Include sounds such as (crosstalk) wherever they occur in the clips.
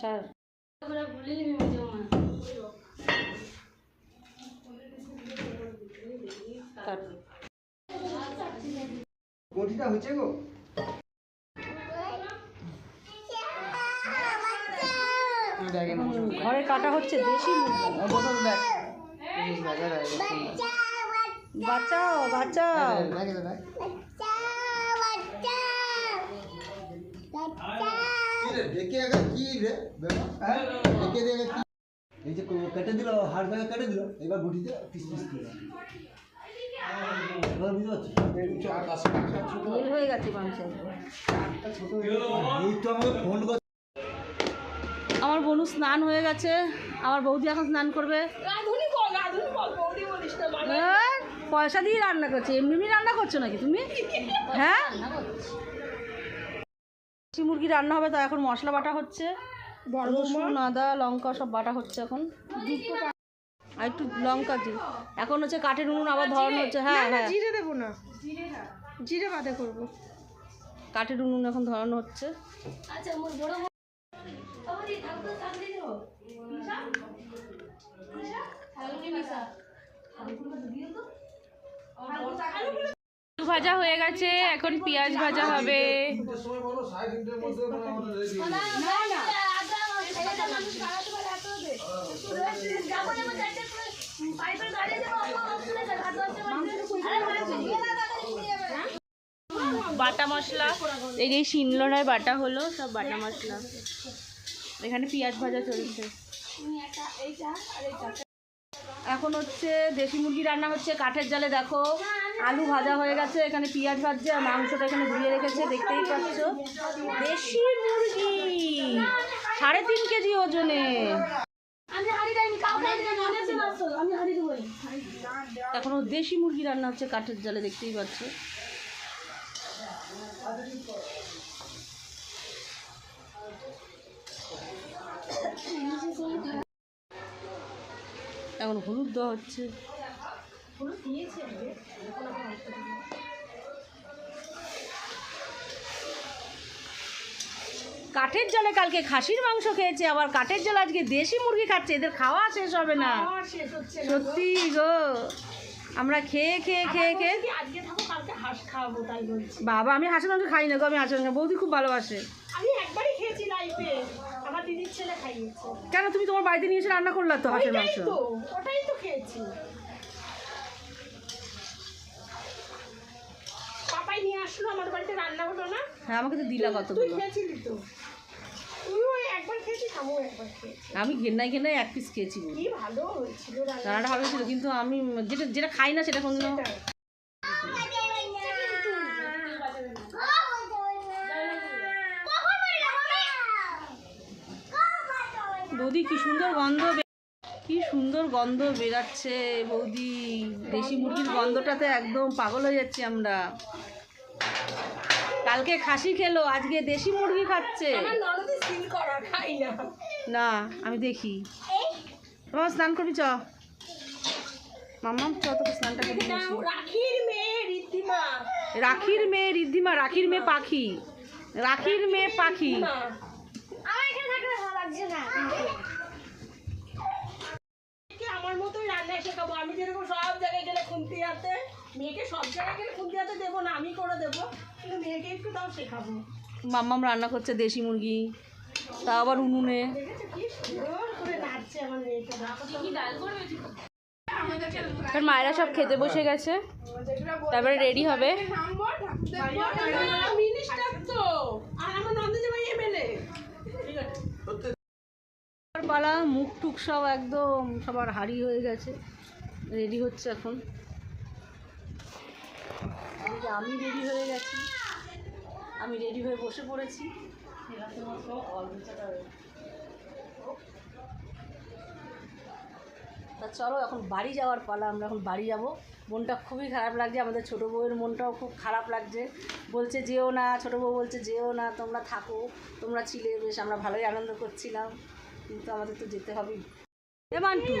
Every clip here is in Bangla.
চার। কাট। গটিটা হয়েছে গো। ঘরে কাটা হচ্ছে দেশি মুরগি। বোতল দেখে আগে কি রে? হ্যাঁ দেখে দেখে কি? এই যে কেটে দিল হাড় ভাঙা কেটে দিল এবার গুটিতে পিস পিস করে হয়ে আমার বনু স্নান হয়ে গেছে। আমার বৌদি এখন স্নান করবে। পয়সা দিয়ে রান্না করছে। এমনি এমনি রান্না করছ নাকি তুমি? (laughs) হ্যাঁ? দেশি মুরগি রান্না হবে তো এখন মশলা বাটা হচ্ছে। রসুন আদা লঙ্কা সব বাটা হচ্ছে এখন। আর একটু লঙ্কা দিই। এখন হচ্ছে কাঠের উনুন আবার ধরানো হচ্ছে হ্যাঁ হ্যাঁ। জিরে দেবো না। জিরে বাদে করব। কাঠের উনুন এখন ধরানো হচ্ছে। আলু ভাজা হয়ে গেছে এখন পেঁয়াজ ভাজা হবে। বাটা মশলা এই যে শিলনোড়ায় বাটা হলো সব বাটা মশলা। এখানে পেঁয়াজ ভাজা চলছে। এখন হচ্ছে দেশি মুরগি রান্না হচ্ছে কাঠের জালে দেখো। আলু ভাজা হয়ে গেছে এখানে পেঁয়াজ ভাজছে আর মাংসটা এখানে ধুয়ে রেখেছে দেখতেই পাচ্ছ। দেশি মুরগি সাড়ে তিন কেজি ওজনে। এখনও দেশি মুরগি রান্না হচ্ছে কাঠের জালে দেখতেই পাচ্ছ। এখন হলুদ দেওয়া হচ্ছে। কাঠের জলে কালকে খাসির মাংস খেয়েছে আবার কাঠের জলে আজকে দেশি মুরগি খাচ্ছে এদের খাওয়া শেষ হবে না। সত্যি গো আমরা খেয়ে খেয়ে খেয়ে খেয়ে। বাবা আমি হাঁসের মাংস খাই না গো আমি হাঁসের মাংস বৌদি খুব ভালোবাসে। কেন তুমি তোমার বাড়িতে নিয়ে এসে রান্না করলা তো হাঁসের মাংস? ওটাই তো খেয়েছি পাপাই নিয়ে আসলো আমার বাড়িতে রান্না হলো না? হ্যাঁ আমাকে তো দিলা তুই খেয়েছিলি তো? আমি ঘেন্নাই ঘেন্নাই এক পিস খেয়েছি। রান্নাটা। ভালো ছিল কিন্তু আমি যেটা যেটা খাই না সেটা কোনো বৌদি কি সুন্দর গন্ধ কি সুন্দর গন্ধ বেরাচ্ছে বৌদি। দেশি মুরগির গন্ধটাতে একদম পাগল হয়ে যাচ্ছি আমরা। কালকে খাসি খেলো আজকে দেশি মুরগি খাচ্ছে। আমার ননদে সিল করা খাই না। না আমি দেখি। তোমার স্নান করবি চ। মাম্মাম চ তোকে স্নানটা করে রাখির মেয়ে ঋদ্ধিমা। রাখির মেয়ে রিদ্ধিমা রাখির মেয়ে পাখি। রাখির মেয়ে পাখি। আমার মতোই রান্না শেখাবো। আমি যেরকম সব জায়গায় গেলে খুন্তি হাতে মেয়েকে সব জায়গায় গেলে দেবো না আমি করে দেবো কিন্তু মেয়েকে একটু তাও শেখাবো। মাম্মাম রান্না করছে দেশি মুরগি তা আবার উনুনে। দেখেছ কি সুন্দর করে নাচছে আমার মেয়েটা কি ডাল করবে আর মায়েরা সব খেতে বসে গেছে। তারপরে রেডি হবে। পালা মুখ টুক সব একদম সবার হাড়ি হয়ে গেছে। রেডি হচ্ছে এখন। এদিকে আমি রেডি হয়ে গেছি। আমি রেডি হয়ে বসে পড়েছি। তা চলো, এখন বাড়ি যাওয়ার পালা, আমরা এখন বাড়ি যাব। মনটা খুবই খারাপ লাগছে, আমাদের ছোটো বউয়ের মনটাও খুব খারাপ লাগছে। বলছে, যেও না, ছোটো বউ বলছে, যেও না, তোমরা থাকো, তোমরা ছিলে, বেশ আমরা ভালোই আনন্দ করছিলাম। কিন্তু আমাদের তো যেতে হবে এ মান্টু।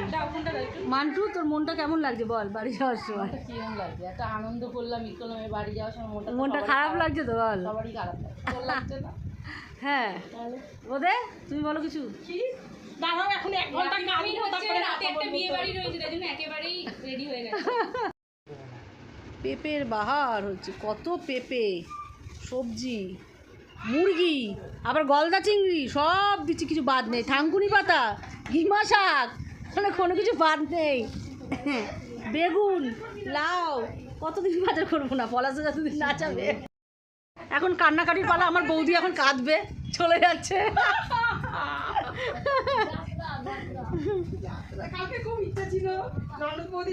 মান্টু তোর মনটা কেমন লাগছে বল বাড়ি যাওয়ার সময়? কিরম লাগছে? একটা আনন্দ করলাম ই করলাম বাড়ি যাওয়ার সময় মনটা মনটা খারাপ লাগছে তো বল? সবারই খারাপ লাগছে। না? হ্যাঁ। ওদে তুমি বলো কিছু। কি? দাঁড়াও এখন এক ঘণ্টা কামিন হচ্ছে রাতে একটা বিয়ে বাড়ি রয়েছে তাই জন্য একেবারেই রেডি হয়ে গেছে। পেঁপের বাহার হচ্ছে কত পেঁপে সবজি। মুরগি, আবার গলদা চিংড়ি, সব দিচ্ছি, কিছু বাদ নেই। থাঙ্কুনি পাতা, ঘিমা শাক মানে কোনো কিছু বাদ নেই। বেগুন, লাউ, কতদিন বাজার করব না? পলাশে যতদিন না যাবে এখন কান্নাকাটির পালা, আমার বৌদি এখন কাঁদবে, চলে যাচ্ছে। খুব ইচ্ছা ছিল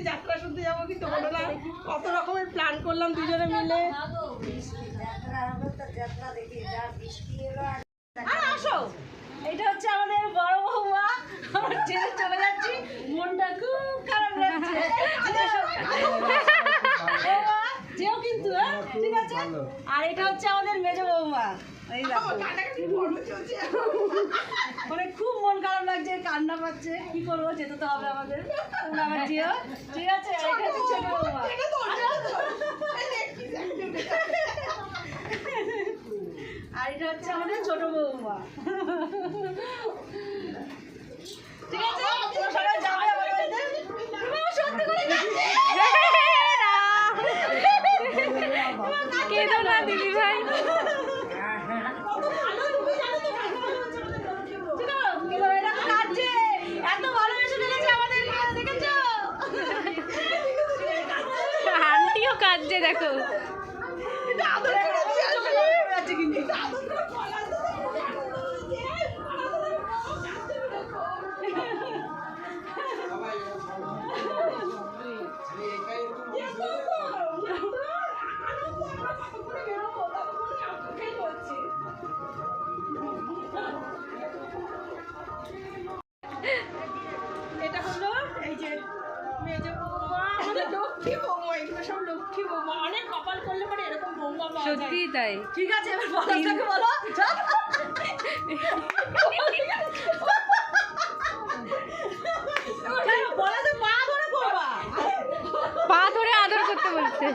যাত্রা শুনতে যাব কিন্তু রকমের প্ল্যান করলাম দুজনে মিলে। এটা হচ্ছে আমাদের চলে যাচ্ছি। মনটা খুব খারাপ যেও কিন্তু হ্যাঁ? আর এটা হচ্ছে আমাদের মেজ বৌমা। মানে খুব মন খারাপ লাগছে কান্না পাচ্ছে। কি করব যেতে তো হবে আমাদের। ঠিক আছে আর এটা হচ্ছে আমাদের ছোট বৌমা ঠিক আছে তোমরা সবাই যাবে আমার বাড়িতে তুমি আমার সত্যি করে যাচ্ছি কেঁদো না দিদি ভাই এত ভালোবেসে ফেলেছে আমাদের দেখেছ কাঁদছে দেখো। এটা হলো এই যে মেজো বৌমা আমাদের লক্ষ্মী বৌমা এগুলো সব লক্ষ্মী বৌমা অনেক কপাল করলে পরে এরকম বৌমা পাওয়া যায় সত্যি তাই। ঠিক আছে এবার বলো বলাতে পা ধরে পা ধরে আদর করতে বলছে।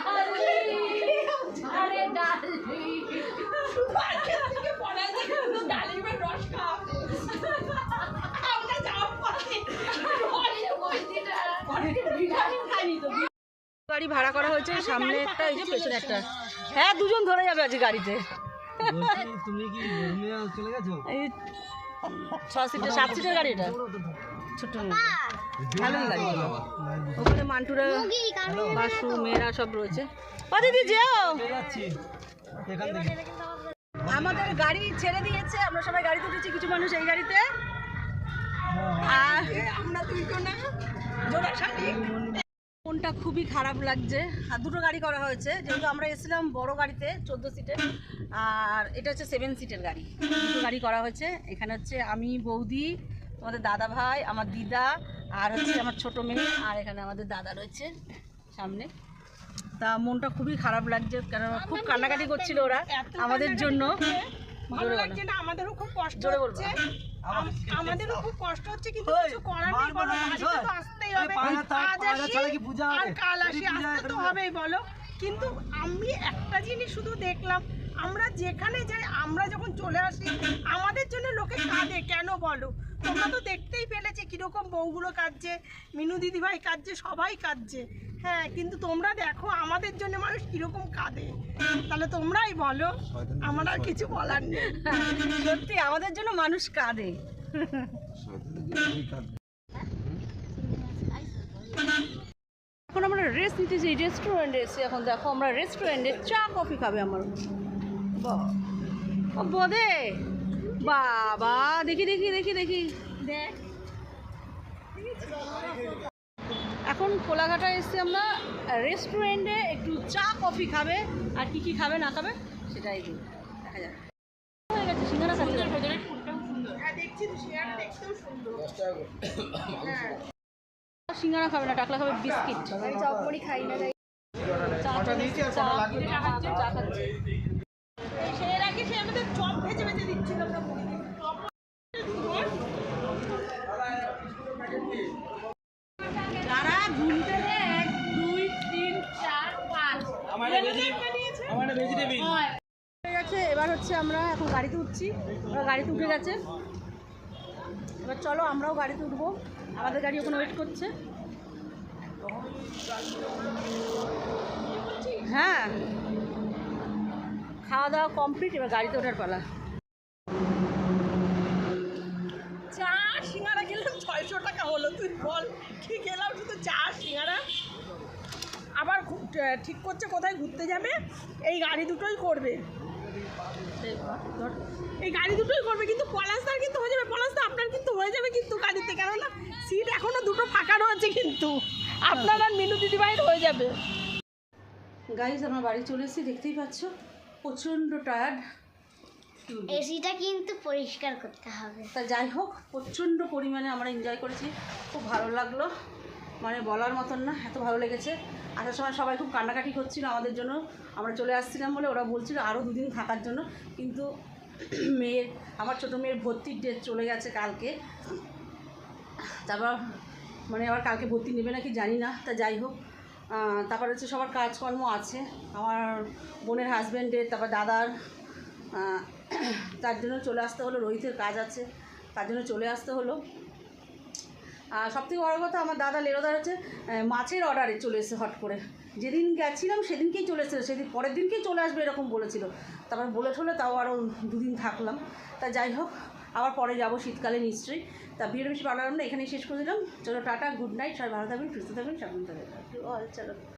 আমার আরে ডালি আজকের থেকে পলাশদার শুধু ডালিমের রস খাওয়াবে আমরা যাওয়ার পথে গাড়ি ভাড়া করা হয়েছে সামনে একটা এই যে পেছনে একটা। হ্যাঁ দুজন ধরে যাবে আজকে গাড়িতে। তুমি কি চলে গেছো? এই ছ সিটের সাত সিটের গাড়ি এটা। ছোট্ট ভালো গাড়ি। ওখানে মান্টুরা বাসু মেয়েরা সব রয়েছে। ও দিদি যেও। যাচ্ছি। এখান থেকে। আমাদের গাড়ি ছেড়ে দিয়েছে আমরা সবাই গাড়িতে উঠেছি কিছু মানুষ এই গাড়িতে। আর আমরা দুইজনে জোড়া শাড়ি মনটা খুবই খারাপ লাগছে। আর দুটো গাড়ি করা হয়েছে যেহেতু আমরা এসেছিলাম বড় গাড়িতে চোদ্দ সিটের আর এটা হচ্ছে সেভেন সিটের গাড়ি। দুটো গাড়ি করা হয়েছে এখানে হচ্ছে আমি বৌদি আমাদের দাদা ভাই আমার দিদা আর হচ্ছে আমার ছোট মেয়ে আর এখানে আমাদের দাদা রয়েছে সামনে। তা মনটা খুবই খারাপ লাগছে কারণ খুব কান্নাকাটি করছিল ওরা। আমাদের জন্য ভালো। লাগছে না আমাদেরও খুব কষ্ট জোরে বলব। আমাদেরও খুব কষ্ট হচ্ছে কিন্তু কিছু করার নেই বলো বাড়িতে তো আসতেই হবে। পায়রা আজ আসি ছাড়া কি পূজা আর কাল আসি আসতে তো হবেই বলো। কিন্তু আমি একটা জিনিস শুধু দেখলাম আমরা যেখানে যাই, আমরা যখন চলে আসি, আমাদের জন্য লোকে কাঁদে। কেন বলো? তোমরা তো দেখতেই পেলেছে কীরকম বউগুলো কাঁদছে, মিনু দিদি ভাই কাঁদছে, সবাই কাঁদছে। হ্যাঁ কিন্তু তোমরা দেখো, আমাদের জন্য মানুষ কীরকম কাঁদে। তাহলে তোমরাই বলো, আমার আর কিছু বলার নেই। সত্যি, আমাদের জন্য মানুষ কাঁদে। এখন আমরা রেস্ট নিতেছি রেস্টুরেন্টে এসে। এখন দেখো, আমরা রেস্টুরেন্টে চা কফি খাবে আমার। ও বোধে বাবা দেখি দেখি দেখি দেখি। দেখ এখন কোলাঘাটায় এসে আমরা। রেস্টুরেন্টে একটু চা কফি খাবে। আর কি কি খাবে না খাবে সেটাই দেখা। যাক। হয়ে গেছে সিঙ্গারা খাচ্ছে হ্যাঁ সিঙ্গারা খাবে না টাকলা খাবে বিস্কিট। আমি চপমুড়ি খাই না চা খাচ্ছে। সে এর আগে সে আমাদের চপ ভেজে ভেজে দিচ্ছিল আমরা মুড়িতে চপ তারা গুনতে এক দুই তিন চার পাঁচ। গেছে এবার হচ্ছে আমরা এখন গাড়িতে উঠছি। গাড়িতে উঠে গেছে। এবার চলো আমরাও গাড়িতে উঠবো। আমাদের গাড়ি ওখানে ওয়েট করছে হ্যাঁ খাওয়া দাওয়া কমপ্লিট এবার গাড়িতে ওঠার পালা। চা সিঙ্গারা ছয়শো টাকা হলো তুই বল কি গেলাম শুধু চা সিঙ্গারা? আবার ঠিক করছে কোথায় ঘুরতে যাবে? এই গাড়ি দুটোই করবে। এই গাড়ি দুটোই করবে কিন্তু পলাশদার কিন্তু হয়ে যাবে পলাশদা আপনার কিন্তু হয়ে যাবে কিন্তু গাড়িতে কেননা সিট এখনও দুটো ফাঁকা রয়েছে কিন্তু। আপনার আর মিনু দিদিভাইয়ের হয়ে যাবে। গাইজ আমার বাড়ি চলে এসেছি দেখতেই পাচ্ছ? প্রচণ্ড টায়ার্ড এসিটা কিন্তু পরিষ্কার করতে হবে। তা যাই হোক প্রচণ্ড পরিমাণে আমরা এনজয় করেছি। খুব ভালো লাগল। মানে বলার মতন না এত ভালো লেগেছে। আসার সময় সবাই খুব কান্নাকাটি করছিল আমাদের জন্য। আমরা চলে আসছিলাম বলে ওরা বলছিল আরও দুদিন থাকার জন্য। কিন্তু মেয়ের আমার ছোটো মেয়ের ভর্তির ডেট চলে গেছে কালকে। তারপর মানে আবার কালকে ভর্তি নেবে নাকি জানি না। তা যাই হোক তারপর হচ্ছে সবার কাজকর্ম আছে। আমার বোনের হাজব্যান্ডের তারপর দাদার তার জন্য চলে আসতে হলো, রোহিতের কাজ আছে, তার জন্য চলে আসতে হলো। আর সবথেকে বড় কথা, আমার দাদা লেরোদার হচ্ছে মাছের অর্ডারে চলে এসে হট করে। যেদিন গেছিলাম, সেদিনকেই চলে এসেছিল, সেদিন পরের দিনকেই চলে আসবে এরকম বলেছিল। তারপর বলে ঠলে তাও আরও দুদিন থাকলাম। তা যাই হোক আবার পরে যাব শীতকালে নিশ্চয়ই। তা ভিডিও বেশি লাগল না, এখানেই শেষ করে দিলাম। চলো টাটা গুড নাইট সবাই ভালো থাকবেন, সুস্থ থাকবেন, সাবধান থাকবেন। চলো।